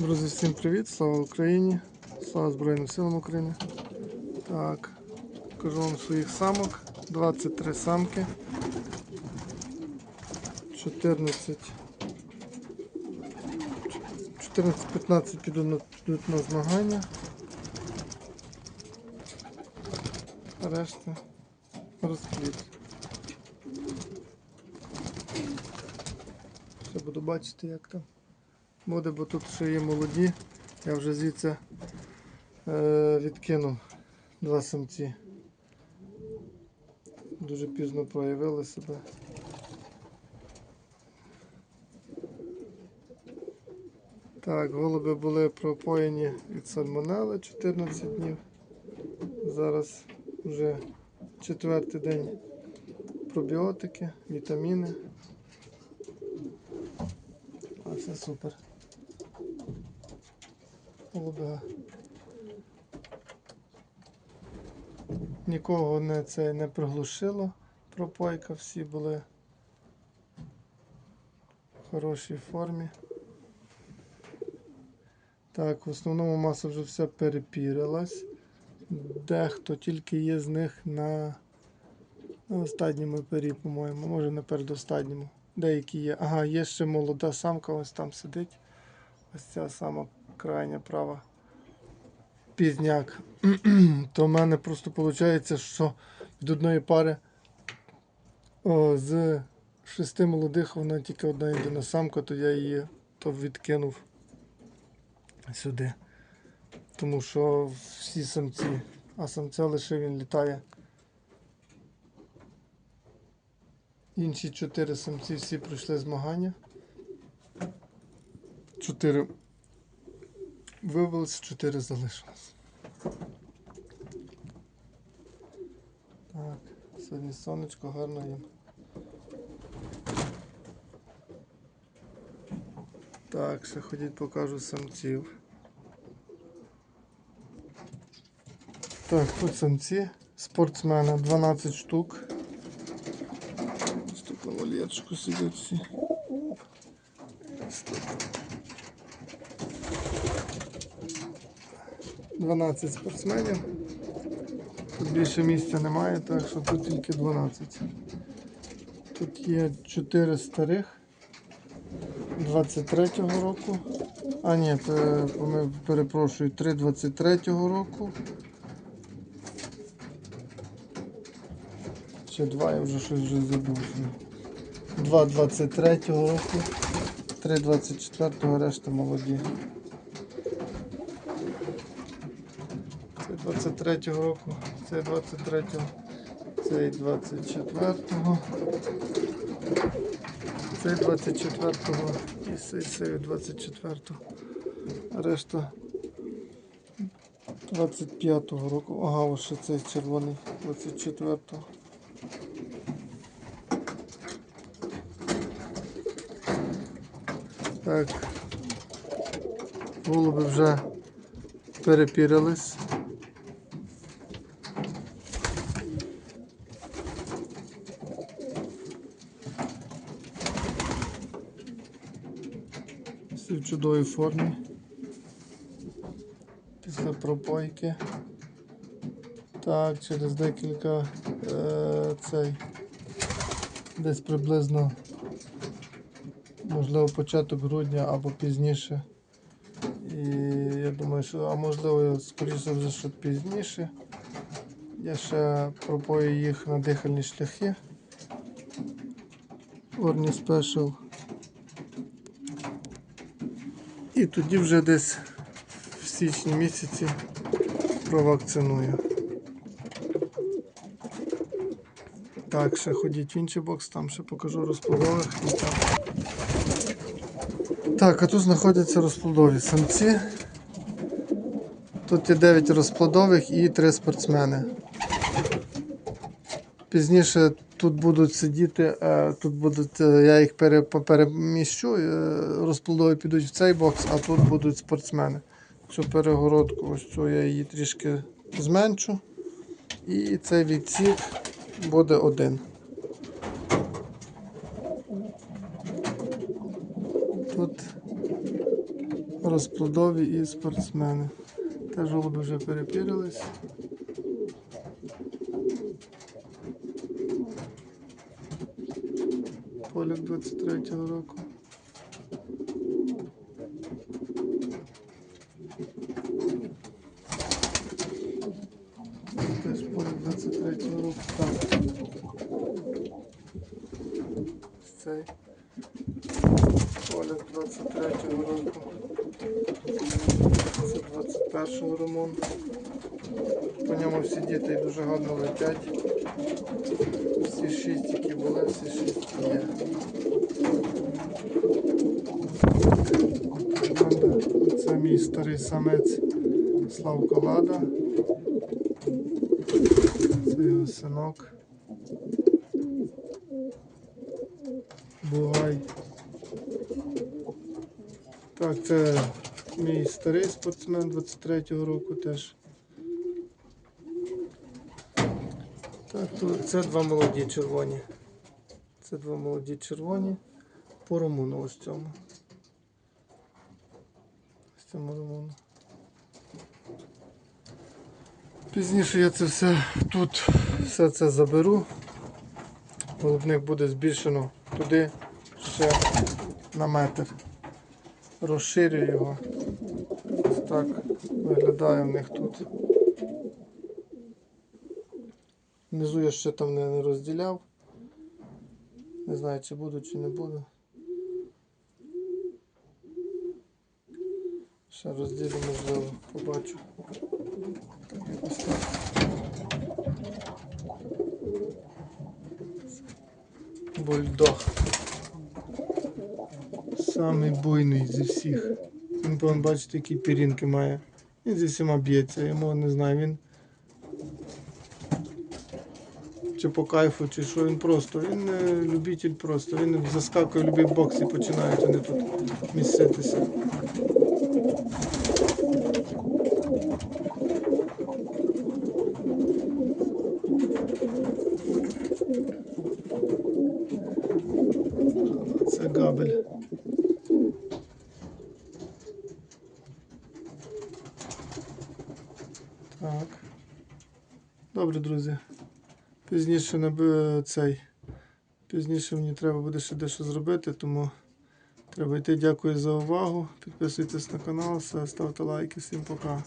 Друзі, всім привіт! Слава Україні! Слава Збройним силам України. Так, покажу вам своїх самок. 23 самки. 14. 14-15 підуть на, підуть на змагання. Решта розплід. Ще буду бачити, як там буде, бо тут ще є молоді. Я вже звідси е, відкинув два самці. Дуже пізно проявили себе. Так, голуби були пропоєні від сальмонели 14 днів. Зараз вже четвертий день пробіотики, вітаміни. А все супер. Голуби. Нікого не це не приглушило. Пропойка, всі були в хорошій формі. Так, в основному маса вже вся перепірилась. Дехто тільки є з них на, на останньому пері, по-моєму, може на передостанньому. Деякі є. Ага, є ще молода самка, ось там сидить. Ось ця сама крайня права пізняк. То в мене просто виходить, що від одної пари о, з шести молодих вона тільки одна єдина самка, то я її то відкинув сюди. Тому що всі самці, а самця лише він літає. Інші чотири самці всі пройшли змагання. Чотири вивелися, чотири залишилось. Так, сьогодні сонечко гарно їм. Так, ще ходіть покажу самців. Так, тут самці. Спортсмена 12 штук. Ось тут на вольєрчику сидять всі. 12 спортсменів. Тут більше місця немає, так що тут тільки 12. Тут є 4 старих 23-го року. А ні, ми- перепрошую, 3 23-го року. Ще два, я вже щось вже забув. Два 23-го року, 3 24-го, решта молоді. 23-го року, це 23-го, це 24-го, це 24-го і цей це 24-го. Решта 25-го року. Ага, ось ще цей червоний 24-го. Так. Голуби вже перепірились. Всі в чудовій формі. Після пропойки. Так, через декілька е, цей десь приблизно можливо початок грудня або пізніше. І я думаю, що, а можливо, скоріше вже що пізніше. Я ще пропою їх на дихальні шляхи. Орні спешл. І тоді вже десь в січні місяці провакциную. Так, ще ходіть в інший бокс, там ще покажу розплодових. Так, а тут знаходяться розплодові самці. Тут є 9 розплодових і 3 спортсмени. Пізніше тут будуть сидіти, е, тут будуть, е, я їх пере- переміщу, е, розплодові підуть в цей бокс, а тут будуть спортсмени. Цю перегородку, ось цю я її трішки зменшу. І цей відсік буде один. Тут розплодові і спортсмени. Теж голуби вже перепірились. Поляк 23-го року. Теж поляк 23-го року. Ось Цей. Поляк 23-го року. Це 21-го ремонту. По ньому всі діти дуже гарно летять. Всі шість, які були, всі шість є. Це мій старий самець Славко Лада. Це його синок. Бугай. Так, це мій старий спортсмен 23-го року теж. Так, це два молоді червоні. Це два молоді червоні по румуну ось цьому. Ось цьому румуну. Пізніше я це все тут все це заберу. Голубник буде збільшено туди ще на метр. Розширю його. Ось так виглядає в них тут. Внизу я ще там не, розділяв. Не знаю, чи буду, чи не буду. Ще розділю, можливо, побачу. Так. Бульдог. Самий буйний зі всіх. Він, бачите, які пірінки має. Він зі всіма б'ється, йому не знаю, він чи по кайфу, чи що він просто. Він не любитель просто. Він заскакує в бокс і починають вони тут місцитися. Це габель. Так. Добре, друзі. Пізніше наби цей. Пізніше мені треба буде ще дещо зробити, тому треба йти. Дякую за увагу. Підписуйтесь на канал, ставте лайки. Всім пока.